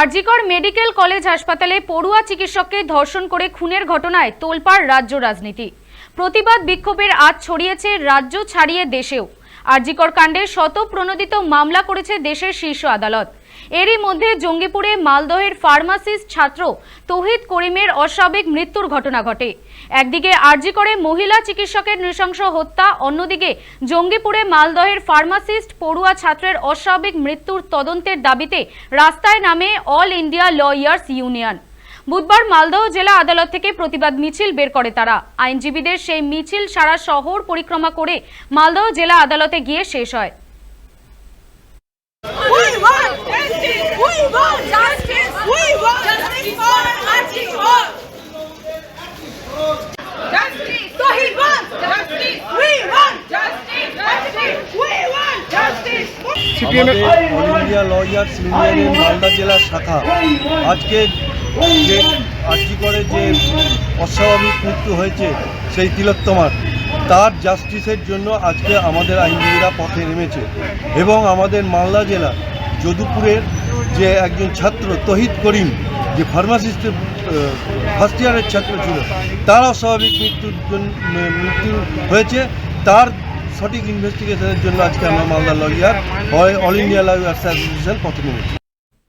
RG Kar medical college হাসপাতালে পড়ুয়া চিকিৎসককে ধর্ষণ করে খুনের ঘটনায় তোলপাড় রাজ্য রাজনীতি। প্রতিবাদ বিক্ষোভের আজ ছড়িয়েছে রাজ্য ছাড়িয়ে দেশেও। আরজিকর কাণ্ডে শত প্রণোদিত মামলা করেছে দেশের শীর্ষ আদালত। এরই মধ্যে জঙ্গিপুরে মালদহের ফার্মাসিস্ট ছাত্র তৌহিদ করিমের অস্বাভাবিক মৃত্যুর ঘটনা ঘটে। একদিকে আরজিকরে মহিলা চিকিৎসকের নৃশংস হত্যা, অন্যদিকে জঙ্গিপুরে মালদহের ফার্মাসিস্ট পড়ুয়া ছাত্রের অস্বাভাবিক মৃত্যুর তদন্তের দাবিতে রাস্তায় নামে অল ইন্ডিয়া লয়ার্স ইউনিয়ন। বুধবার মালদহ জেলা আদালত থেকে প্রতিবাদ মিছিল বের করে তারা। আইনজীবীদের সেই মিছিল সারা শহর পরিক্রমা করে মালদহ জেলা আদালতে গিয়ে শেষ হয়। আমাদের মালদা জেলা শাখা আজকে যে আর্জি করে যে অস্বাভাবিক মৃত্যু হয়েছে সেই তিলোত্তমার, তার জাস্টিসের জন্য আজকে আমাদের আইনজীবীরা পথে নেমেছে। এবং আমাদের মালদা জেলা যদুপুরের যে একজন ছাত্র তহিদ করিম, যে ফার্মাসিস্টের ফার্স্ট ইয়ারের ছাত্র ছিল, তার অস্বাভাবিক মৃত্যুর জন্য মৃত্যু হয়েছে। তার সঠিক ইনভেস্টিগেশনের জন্য আজকে আমরা Malda lawyer all India lawyers association পথে নেমেছি।